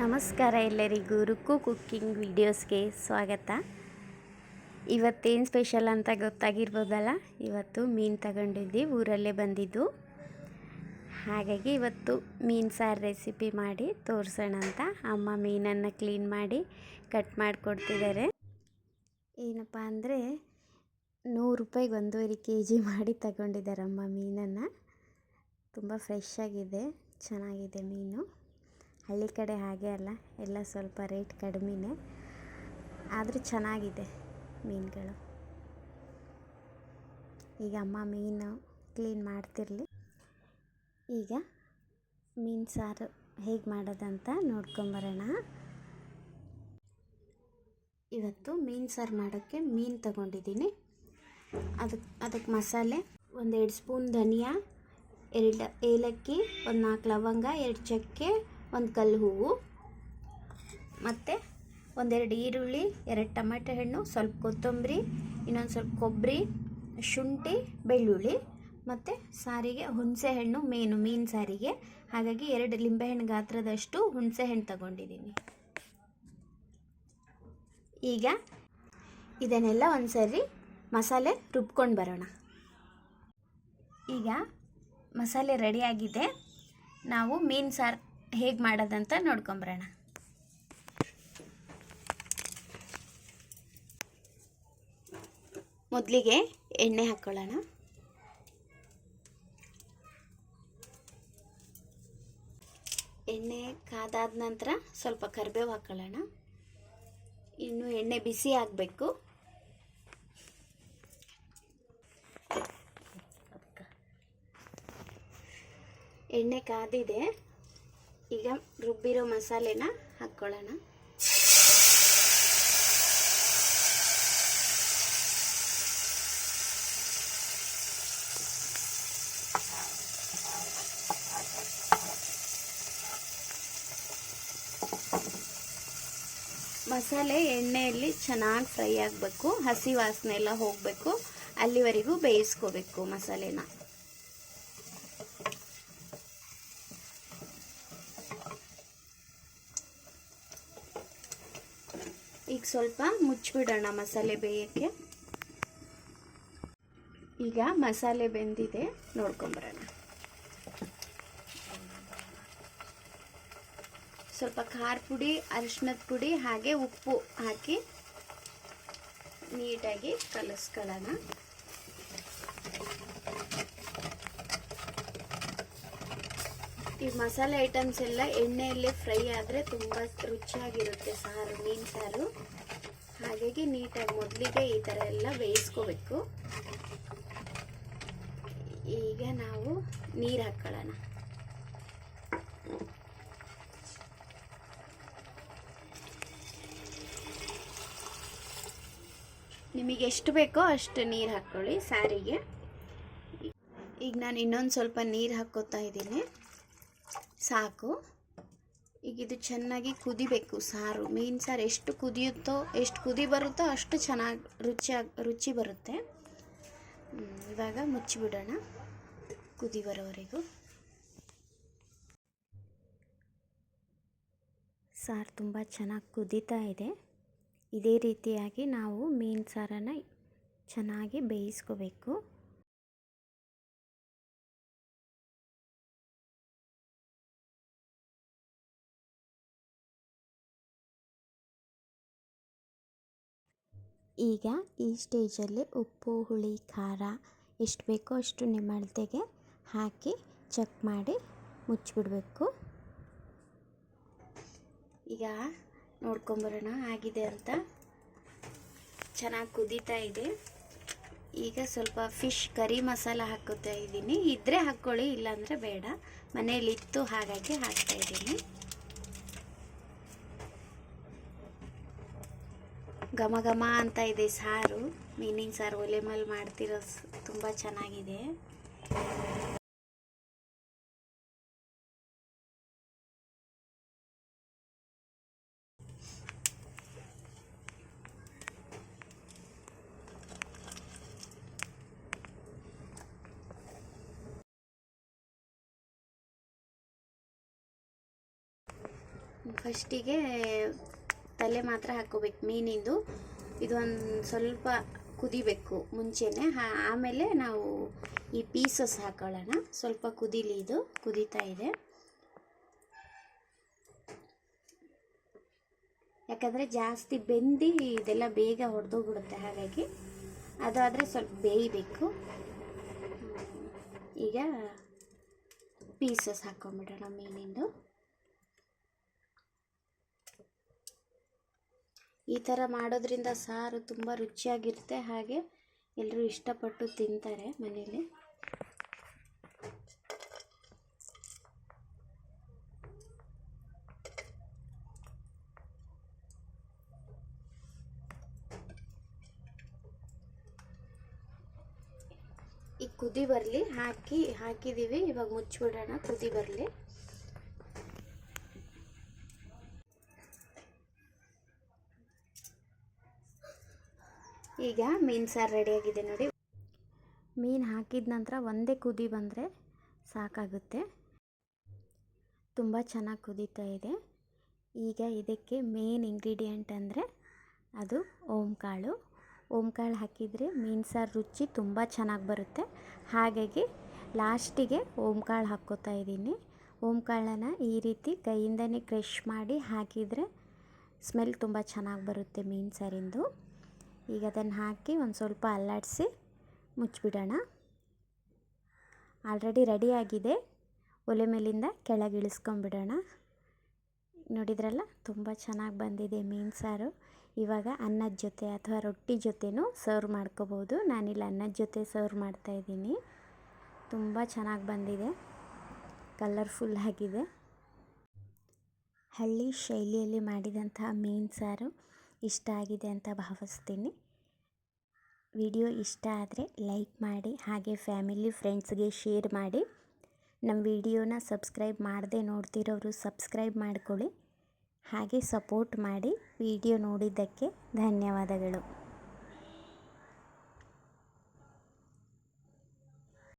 ನಮಸ್ಕಾರ ಎಲ್ಲರಿಗೂ ರುಕ್ಕು ಕುಕ್ಕಿಂಗ್ ವಿಡಿಯೋಸ್ಗೆ ಸ್ವಾಗತ. ಇವತ್ತೇನು ಸ್ಪೆಷಲ್ ಅಂತ ಗೊತ್ತಾಗಿರ್ಬೋದಲ್ಲ? ಇವತ್ತು ಮೀನು ತಗೊಂಡಿದ್ವಿ, ಊರಲ್ಲೇ ಬಂದಿದ್ದು. ಹಾಗಾಗಿ ಇವತ್ತು ಮೀನು ಸಾರು ರೆಸಿಪಿ ಮಾಡಿ ತೋರಿಸೋಣ ಅಂತ. ಅಮ್ಮ ಮೀನನ್ನು ಕ್ಲೀನ್ ಮಾಡಿ ಕಟ್ ಮಾಡಿಕೊಡ್ತಿದ್ದಾರೆ. ಏನಪ್ಪ ಅಂದರೆ ನೂರು ರೂಪಾಯಿಗೆ ಒಂದೂವರೆ ಕೆ ಜಿ ಮಾಡಿ ತಗೊಂಡಿದ್ದಾರೆ ಅಮ್ಮ ಮೀನನ್ನು. ತುಂಬ ಫ್ರೆಶ್ ಆಗಿದೆ, ಚೆನ್ನಾಗಿದೆ ಮೀನು. ಹಳ್ಳಿ ಕಡೆ ಹಾಗೆ ಅಲ್ಲ, ಎಲ್ಲ ಸ್ವಲ್ಪ ರೇಟ್ ಕಡಿಮೆನೇ. ಆದರೂ ಚೆನ್ನಾಗಿದೆ ಮೀನುಗಳು. ಈಗ ಅಮ್ಮ ಮೀನು ಕ್ಲೀನ್ ಮಾಡ್ತಿರಲಿ. ಈಗ ಮೀನು ಸಾರು ಹೇಗೆ ಮಾಡೋದಂತ ನೋಡ್ಕೊಂಬರೋಣ. ಇವತ್ತು ಮೀನು ಸಾರು ಮಾಡೋಕ್ಕೆ ಮೀನು ತಗೊಂಡಿದ್ದೀನಿ. ಅದಕ್ಕೆ ಅದಕ್ಕೆ ಮಸಾಲೆ, ಒಂದೆರಡು ಸ್ಪೂನ್ ಧನಿಯಾ, ಎರಡು ಏಲಕ್ಕಿ, ಒಂದು ನಾಲ್ಕು ಲವಂಗ, ಎರಡು ಚಕ್ಕೆ ಒಂದು ಕಲ್ಲು ಹೂವು, ಮತ್ತು ಒಂದೆರಡು ಈರುಳ್ಳಿ, ಎರಡು ಟೊಮೆಟೊ ಹಣ್ಣು, ಸ್ವಲ್ಪ ಕೊತ್ತಂಬರಿ, ಇನ್ನೊಂದು ಸ್ವಲ್ಪ ಕೊಬ್ಬರಿ, ಶುಂಠಿ, ಬೆಳ್ಳುಳ್ಳಿ, ಮತ್ತು ಸಾರಿಗೆ ಹುಣಸೆ ಹಣ್ಣು ಮೇನು, ಮೀನು ಸಾರಿಗೆ. ಹಾಗಾಗಿ ಎರಡು ಲಿಂಬೆಹಣ್ಣು ಗಾತ್ರದಷ್ಟು ಹುಣಸೆ ಹಣ್ಣು ತಗೊಂಡಿದ್ದೀನಿ. ಈಗ ಇದನ್ನೆಲ್ಲ ಒಂದು ಸರಿ ಮಸಾಲೆ ರುಬ್ಕೊಂಡು ಬರೋಣ. ಈಗ ಮಸಾಲೆ ರೆಡಿಯಾಗಿದೆ ನಾವು ಮೀನು ಸಾರು ಹೇಗೆ ಮಾಡೋದಂತ ನೋಡ್ಕೊಂಬರೋಣ. ಮೊದಲಿಗೆ ಎಣ್ಣೆ ಹಾಕ್ಕೊಳ್ಳೋಣ ಎಣ್ಣೆ ಕಾದಾದ ನಂತರ ಸ್ವಲ್ಪ ಕರಿಬೇವು ಹಾಕ್ಕೊಳ್ಳೋಣ ಇನ್ನು ಎಣ್ಣೆ ಬಿಸಿ ಆಗಬೇಕು. ಎಣ್ಣೆ ಕಾದಿದೆ. ಈಗ ರುಬ್ಬಿರೋ ಮಸಾಲೆನ ಹಾಕ್ಕೊಳ್ಳೋಣ. ಮಸಾಲೆ ಎಣ್ಣೆಯಲ್ಲಿ ಚೆನ್ನಾಗಿ ಫ್ರೈ ಆಗಬೇಕು, ಹಸಿ ವಾಸನೆ ಎಲ್ಲ ಹೋಗಬೇಕು, ಅಲ್ಲಿವರೆಗೂ ಬೇಯಿಸ್ಕೋಬೇಕು ಮಸಾಲೆನ. ಈಗ ಸ್ವಲ್ಪ ಮುಚ್ಚಿಬಿಡೋಣ ಮಸಾಲೆ ಬೇಯಕ್ಕೆ. ಈಗ ಮಸಾಲೆ ಬೆಂದಿದೆ, ನೋಡ್ಕೊಂಬರೋಣ. ಸ್ವಲ್ಪ ಖಾರ ಪುಡಿ ಅರಿಶಿನದ ಪುಡಿ, ಹಾಗೆ ಉಪ್ಪು ಹಾಕಿ ನೀಟಾಗಿ ಕಲಿಸ್ಕೊಳ್ಳೋಣ. ಈ ಮಸಾಲೆ ಐಟಮ್ಸ್ ಎಲ್ಲ ಎಣ್ಣೆಯಲ್ಲೇ ಫ್ರೈ ಆದರೆ ತುಂಬ ರುಚಿಯಾಗಿರುತ್ತೆ ಸಾರು, ಮೀನು ಸಾರು. ಹಾಗಾಗಿ ನೀಟಾಗಿ ಮೊದಲಿಗೆ ಈ ಥರ ಎಲ್ಲ ಬೇಯಿಸ್ಕೋಬೇಕು. ಈಗ ನಾವು ನೀರು ಹಾಕ್ಕೊಳ್ಳೋಣ ನಿಮಗೆ ಎಷ್ಟು ಬೇಕೋ ಅಷ್ಟು ನೀರು ಹಾಕ್ಕೊಳ್ಳಿ ಸಾರಿಗೆ. ಈಗ ನಾನು ಇನ್ನೊಂದು ಸ್ವಲ್ಪ ನೀರು ಹಾಕ್ಕೋತಾ ಇದ್ದೀನಿ. ಸಾಕು. ಈಗ ಇದು ಚೆನ್ನಾಗಿ ಕುದಿಬೇಕು ಸಾರು. ಮೀನು ಸಾರು ಎಷ್ಟು ಕುದಿಯುತ್ತೋ, ಎಷ್ಟು ಕುದಿ ಬರುತ್ತೋ ಅಷ್ಟು ಚೆನ್ನಾಗಿ ರುಚಿಯಾಗಿ ರುಚಿ ಬರುತ್ತೆ. ಇವಾಗ ಮುಚ್ಚಿಬಿಡೋಣ ಕುದಿ ಬರೋವರೆಗೂ. ಸಾರು ತುಂಬ ಚೆನ್ನಾಗಿ ಕುದೀತಾ ಇದೆ. ಇದೇ ರೀತಿಯಾಗಿ ನಾವು ಮೀನು ಸಾರನ್ನು ಚೆನ್ನಾಗಿ ಬೇಯಿಸ್ಕೋಬೇಕು. ಈಗ ಈ ಸ್ಟೇಜಲ್ಲಿ ಉಪ್ಪು, ಹುಳಿ, ಖಾರ ಎಷ್ಟು ಬೇಕೋ ಅಷ್ಟು ನಿಮ್ಮ ಅಳತೆಗೆ ಹಾಕಿ ಚೆಕ್ ಮಾಡಿ ಮುಚ್ಚಿಬಿಡಬೇಕು. ಈಗ ನೋಡ್ಕೊಂಬರೋಣ, ಆಗಿದೆ ಅಂತ. ಚೆನ್ನಾಗಿ ಕುದೀತಾ ಇದೆ. ಈಗ ಸ್ವಲ್ಪ ಫಿಶ್, ಕರಿ ಮಸಾಲ ಹಾಕುತ್ತಾ ಇದ್ದೀನಿ. ಇದ್ದರೆ ಹಾಕ್ಕೊಳ್ಳಿ, ಇಲ್ಲಾಂದರೆ ಬೇಡ. ಮನೇಲಿತ್ತು ಹಾಗಾಗಿ ಹಾಕ್ತಾ ಇದ್ದೀನಿ. ಘಮ ಘಮ ಅಂತ ಇದೆ ಸಾರು. ಮೀನಿನ ಸಾರು ಒಲೆ ಮೇಲೆ ಮಾಡ್ತಿರೋ ತುಂಬ ಚೆನ್ನಾಗಿದೆ. ಫಸ್ಟಿಗೆ ತಲೆ ಮಾತ್ರ ಹಾಕೋಬೇಕು, ಮೀನಿಂದು. ಇದು ಒಂದು ಸ್ವಲ್ಪ ಕುದಿಬೇಕು ಮುಂಚೆನೆ. ಆಮೇಲೆ ನಾವು ಈ ಪೀಸಸ್ ಹಾಕೊಳ್ಳೋಣ. ಸ್ವಲ್ಪ ಕುದೀಲಿ ಇದು, ಕುದೀತಾ ಇದೆ. ಯಾಕಂದರೆ ಜಾಸ್ತಿ ಬೆಂದು ಇದೆಲ್ಲ ಬೇಗ ಹೊಡೆದೋಗ್ಬಿಡುತ್ತೆ ಹಾಗಾಗಿ ಅದಾದರೆ ಸ್ವಲ್ಪ ಬೇಯಬೇಕು. ಈಗ ಪೀಸಸ್ ಹಾಕ್ಕೊಂಬಿಡೋಣ ಮೀನಿಂದು. ಈ ಥರ ಮಾಡೋದ್ರಿಂದ ಸಾರು ತುಂಬ ರುಚಿಯಾಗಿರುತ್ತೆ. ಹಾಗೆ ಎಲ್ಲರೂ ಇಷ್ಟಪಟ್ಟು ತಿಂತಾರೆ ಮನೇಲಿ ಈ ಕುದಿ ಬರಲಿ ಹಾಕಿ ಹಾಕಿದ್ದೀವಿ. ಇವಾಗ ಮುಚ್ಚಿಬಿಡೋಣ ಕುದಿ ಬರಲಿ. ಈಗ ಮೀನು ಸಾರು ರೆಡಿಯಾಗಿದೆ ನೋಡಿ. ಮೀನು ಹಾಕಿದ ನಂತರ ಒಂದೇ ಕುದಿ ಬಂದರೆ ಸಾಕಾಗುತ್ತೆ. ತುಂಬ ಚೆನ್ನಾಗಿ ಕುದೀತಾ ಇದೆ. ಈಗ ಇದಕ್ಕೆ ಮೇನ್ ಇಂಗ್ರೀಡಿಯೆಂಟ್ ಅಂದರೆ ಅದು ಓಂಕಾಳು. ಓಂಕಾಳು ಹಾಕಿದರೆ ಮೀನು ಸಾರು ರುಚಿ ತುಂಬ ಚೆನ್ನಾಗಿ ಬರುತ್ತೆ. ಹಾಗಾಗಿ ಲಾಸ್ಟಿಗೆ ಓಂಕಾಳು ಹಾಕ್ಕೋತಾ ಇದ್ದೀನಿ. ಓಂಕಾಳನ್ನು ಈ ರೀತಿ ಕೈಯಿಂದನೇ ಕ್ರಶ್ ಮಾಡಿ ಹಾಕಿದರೆ ಸ್ಮೆಲ್ ತುಂಬ ಚೆನ್ನಾಗಿ ಬರುತ್ತೆ ಮೀನು ಸಾರಿಂದು. ಈಗ ಅದನ್ನು ಹಾಕಿ ಒಂದು ಸ್ವಲ್ಪ ಅಲ್ಲಾಡಿಸಿ ಮುಚ್ಚಿಬಿಡೋಣ. ಆಲ್ರೆಡಿ ರೆಡಿಯಾಗಿದೆ ಒಲೆ ಮೇಲಿಂದ ಕೆಳಗೆ ಇಳಿಸ್ಕೊಂಬಿಡೋಣ ನೋಡಿದ್ರಲ್ಲ, ತುಂಬ ಚೆನ್ನಾಗಿ ಬಂದಿದೆ ಮೀನು ಸಾರು. ಇವಾಗ ಅನ್ನದ ಜೊತೆ ಅಥವಾ ರೊಟ್ಟಿ ಜೊತೆನೂ ಸರ್ವ್ ಮಾಡ್ಕೋಬೋದು. ನಾನಿಲ್ಲಿ ಅನ್ನದ ಜೊತೆ ಸರ್ವ್ ಮಾಡ್ತಾಯಿದ್ದೀನಿ ತುಂಬ ಚೆನ್ನಾಗಿ ಬಂದಿದೆ. ಕಲರ್ಫುಲ್ ಆಗಿದೆ. ಹಳ್ಳಿ ಶೈಲಿಯಲ್ಲಿ ಮಾಡಿದಂತಹ ಮೀನು ಸಾರು. ಇಷ್ಟ ಆಗಿದೆ ಅಂತ ಭಾವಿಸ್ತೀನಿ. ವಿಡಿಯೋ ಇಷ್ಟ ಆದರೆ ಲೈಕ್ ಮಾಡಿ, ಹಾಗೆ ಫ್ಯಾಮಿಲಿ ಫ್ರೆಂಡ್ಸ್ಗೆ ಶೇರ್ ಮಾಡಿ. ನಮ್ಮ ವಿಡಿಯೋನ ಸಬ್ಸ್ಕ್ರೈಬ್ ಮಾಡದೆ ನೋಡ್ತಿರೋರು ಸಬ್ಸ್ಕ್ರೈಬ್ ಮಾಡ್ಕೊಳ್ಳಿ. ಹಾಗೆ ಸಪೋರ್ಟ್ ಮಾಡಿ ವಿಡಿಯೋ ನೋಡಿದ್ದಕ್ಕೆ ಧನ್ಯವಾದಗಳು.